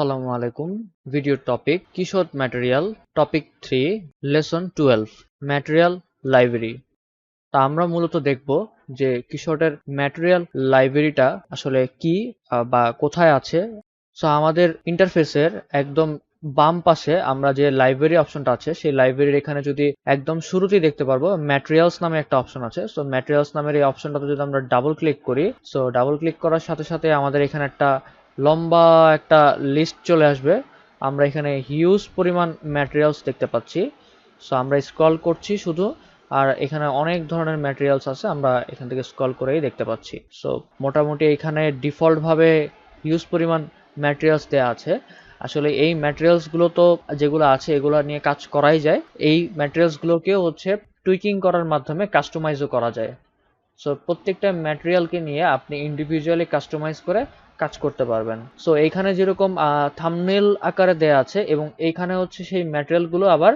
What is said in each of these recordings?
আসসালামু আলাইকুম। Video topic কিশোর material topic three lesson twelve material library তা আমরা মূলত দেখব যে কিশোরের ম্যাটেরিয়াল লাইব্রেরিটা আসলে কি বা কোথায় আছে। সো আমাদের ইন্টারফেসের একদম বাম পাশে আমরা যে লাইব্রেরি অপশনটা আছে, সেই লাইব্রেরির এখানে যদি একদম শুরুতেই দেখতে পারব ম্যাটেরিয়ালস নামে একটা অপশন আছে। সো ম্যাটেরিয়ালস নামের এই অপশনটাতে যদি আমরা ডাবল ক্লিক করি সো ডাবল ক্লিক করার সাথে সাথে আমাদের এখানে একটা লম্বা একটা লিস্ট চলে আসবে। আমরা এখানে হিউজ পরিমাণ ম্যাটেরিয়ালস দেখতে পাচ্ছি। সো আমরা স্ক্রল করছি শুধু, আর এখানে অনেক ধরনের ম্যাটেরিয়ালস আছে, আমরা এখান থেকে স্ক্রল করেই দেখতে পাচ্ছি। সো মোটামুটি এখানে ডিফল্ট ভাবে হিউজ পরিমাণ ম্যাটেরিয়ালস দেওয়া আছে। আসলে এই ম্যাটেরিয়ালসগুলো তো যেগুলো আছে, এগুলো নিয়ে কাজ করাই যায়। এই ম্যাটেরিয়ালস গুলোকেও হচ্ছে টুইকিং করার মাধ্যমে কাস্টমাইজও করা যায়। সো প্রত্যেকটা ম্যাটেরিয়ালকে নিয়ে আপনি ইন্ডিভিজুয়ালি কাস্টমাইজ করে কাজ করতে পারবেন। সো এইখানে যেরকম থামনেল আকারে দেয়া আছে এবং এইখানে হচ্ছে সেই ম্যাটেরিয়ালগুলো আবার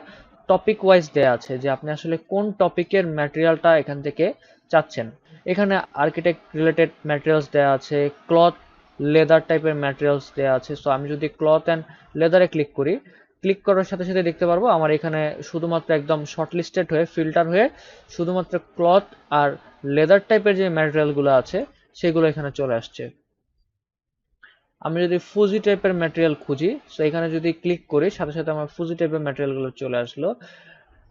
টপিক ওয়াইজ দেয়া আছে যে আপনি আসলে কোন টপিকের ম্যাটেরিয়ালটা এখান থেকে চাচ্ছেন। এখানে আর্কিটেক্ট রিলেটেড ম্যাটেরিয়ালস দেয়া আছে ক্লথ লেদার টাইপের ম্যাটেরিয়ালস দেয়া আছে। সো আমি যদি ক্লথ অ্যান্ড লেদারে ক্লিক করি ক্লিক করার সাথে সাথে দেখতে পারব আমার এখানে শুধুমাত্র একদম শর্ট লিস্টেড হয়ে ফিল্টার হয়ে শুধুমাত্র ক্লথ আর লেদার টাইপের যে ম্যাটেরিয়ালগুলো আছে, সেগুলো এখানে চলে আসছে। আমি যদি ফুজি টাইপের ম্যাটেরিয়াল খুঁজি সো এখানে যদি ক্লিক করি, সাথে সাথে আমার ফুজি টাইপের ম্যাটেরিয়ালগুলো চলে আসলো।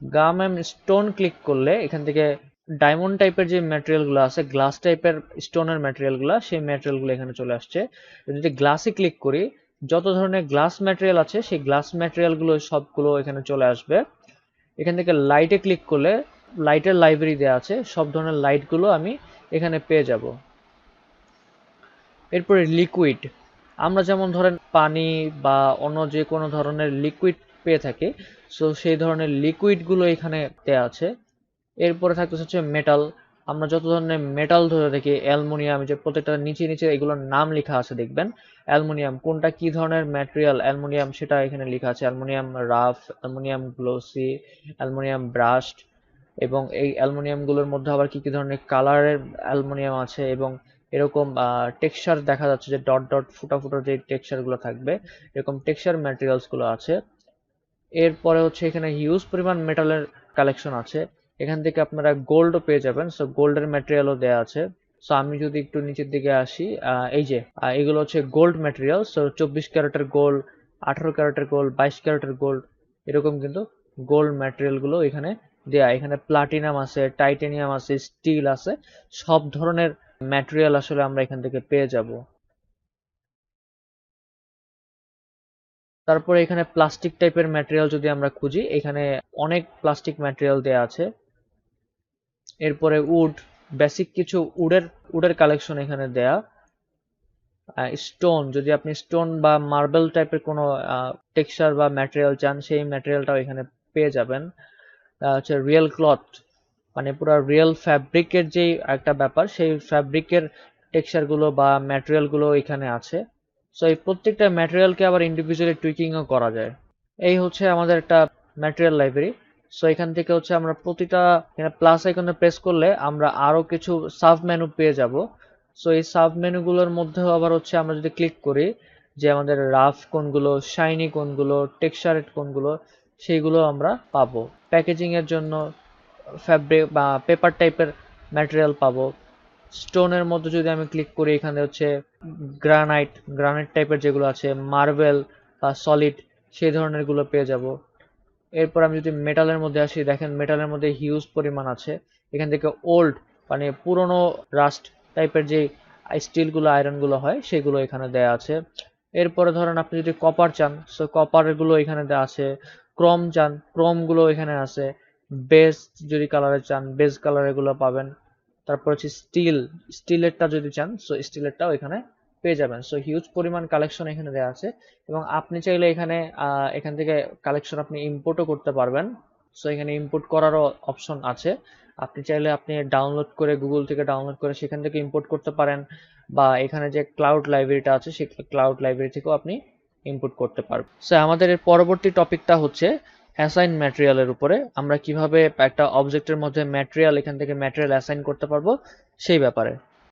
গাম এম স্টোন ক্লিক করলে এখান থেকে ডায়মন্ড টাইপের যে ম্যাটেরিয়ালগুলো আছে গ্লাস টাইপের স্টোনের ম্যাটেরিয়ালগুলো সেই ম্যাটেরিয়ালগুলো এখানে চলে আসছে। যদি গ্লাসে ক্লিক করি, যত ধরনের গ্লাস ম্যাটেরিয়াল আছে, সেই গ্লাস ম্যাটেরিয়ালগুলো সবগুলো এখানে চলে আসবে। এখান থেকে লাইটে ক্লিক করলে লাইটের লাইব্রেরি দেওয়া আছে, সব ধরনের লাইটগুলো আমি এখানে পেয়ে যাব। এরপরে লিকুইড আমরা যেমন ধরেন পানি বা অন্য যে কোনো ধরনের লিকুইড পেয়ে থাকি সো সেই ধরনের লিকুইডগুলো এখানে দেওয়া আছে। এরপরে থাকতেছে হচ্ছে মেটাল আমরা যত ধরনের মেটাল ধরে দেখি অ্যালুমিনিয়াম যে প্রত্যেকটা নিচে নিচে এগুলোর নাম লেখা আছে, দেখবেন? অ্যালুমিনিয়াম, কোনটা কি ধরনের ম্যাটেরিয়াল অ্যালুমিনিয়াম, সেটা এখানে লেখা আছে। Aluminium rough aluminium glossy aluminium brushed এবং এই অ্যালুমিনিয়ামগুলোর মধ্যে আবার কি কি ধরনের কালারের অ্যালুমিনিয়াম আছে এবং এরকম টেক্সচার দেখা যাচ্ছে যে ডট ডট ফুটা ফুটা যে টেক্সচারগুলো থাকবে, এরকম টেক্সচার ম্যাটেরিয়ালসগুলো আছে। এরপরে হচ্ছে এখানে হিউজ পরিমাণ মেটালের কালেকশন আছে। এখান থেকে আপনারা গোল্ডও পেয়ে যাবেন। সো গোল্ডের ম্যাটেরিয়ালও দেওয়া আছে। সো আমি যদি একটু নিচের দিকে আসি এই যে এগুলো হচ্ছে গোল্ড ম্যাটেরিয়াল সো চব্বিশ ক্যারেটের গোল্ড আঠারো ক্যারেটের গোল্ড বাইশ ক্যারেটের গোল্ড এরকম কিন্তু গোল্ড ম্যাটেরিয়ালগুলো এখানে দেয়া। এখানে প্লাটিনাম আছে টাইটেনিয়াম আছে স্টিল আছে, সব ধরনের ম্যাটেরিয়াল আসলে আমরা এখান থেকে পেয়ে যাব। তারপরে এখানে প্লাস্টিক টাইপের ম্যাটেরিয়াল যদি আমরা খুঁজি, এখানে অনেক প্লাস্টিক ম্যাটেরিয়াল দেয়া আছে। এরপরে উড বেসিক কিছু উডের উডের কালেকশন এখানে দেয়া। স্টোন যদি আপনি স্টোন বা মার্বেল টাইপের কোনো টেক্সচার বা ম্যাটেরিয়াল চান, সেই ম্যাটেরিয়ালটাও এখানে পেয়ে যাবেন। হচ্ছে রিয়েল ক্লথ মানে পুরো রিয়েল ফ্যাব্রিকের যেই একটা ব্যাপার, সেই ফ্যাব্রিকের টেক্সচারগুলো বা ম্যাটেরিয়ালগুলো এখানে আছে। সো এই প্রত্যেকটা ম্যাটেরিয়ালকে আবার ইন্ডিভিজুয়ালি টুইকিংও করা যায়। এই হচ্ছে আমাদের একটা ম্যাটেরিয়াল লাইব্রেরি সো এখান থেকে হচ্ছে আমরা প্রতিটা, এখানে প্লাস আইকনে প্রেস করলে আমরা আরও কিছু সাব মেনু পেয়ে যাব। সো এই সাব মেনুগুলোর মধ্যেও আবার হচ্ছে আমরা যদি ক্লিক করি, যে আমাদের রাফ কোনগুলো শাইনি কোনগুলো টেক্সচারেড কোনগুলো, সেইগুলো আমরা পাবো। প্যাকেজিং এর জন্য ফ্যাব্রিক বা পেপার টাইপের ম্যাটেরিয়াল পাবো। স্টোনের মধ্যে যদি আমি ক্লিক করি, এখানে হচ্ছে গ্রানাইট গ্রানাইট টাইপের যেগুলো আছে মার্বেল বা সলিড সেই ধরনেরগুলো পেয়ে যাব। এরপর আমি যদি মেটালের মধ্যে আসি, দেখেন মেটালের মধ্যে হিউজ পরিমাণ আছে। এখান থেকে ওল্ড মানে পুরনো রাস্ট টাইপের যে স্টিলগুলো আয়রনগুলো হয়, সেগুলো এখানে দেয়া আছে। এরপরে ধরেন আপনি যদি কপার চান সো কপারগুলো এখানে দেওয়া আছে। ক্রম চান ক্রমগুলো এখানে আছে। বেস যদি কালারের চান বেস কালার এগুলো পাবেন। তারপর হচ্ছে স্টিল স্টিলেরটা যদি চান সো স্টিলেরটাও এখানে পেয়ে যাবেন। সো হিউজ পরিমাণ কালেকশন এখানে দেওয়া আছে। এবং আপনি চাইলে এখানে এখান থেকে কালেকশন আপনি ইম্পোর্টও করতে পারবেন। সো এখানে ইম্পোর্ট করারও অপশন আছে। আপনি চাইলে আপনি ডাউনলোড করে গুগল থেকে ডাউনলোড করে সেখান থেকে ইম্পোর্ট করতে পারেন। বা এখানে যে ক্লাউড লাইব্রেরিটা আছে সেই ক্লাউড লাইব্রেরি থেকেও আপনি ইনপুট করতে পারবেন। সো আমাদের এর পরবর্তী টপিকটা হচ্ছে অ্যাসাইন ম্যাটেরিয়ালের উপরে। আমরা কীভাবে একটা অবজেক্টের মধ্যে ম্যাটেরিয়াল, এখান থেকে ম্যাটেরিয়াল অ্যাসাইন করতে পারব, সেই ব্যাপারে।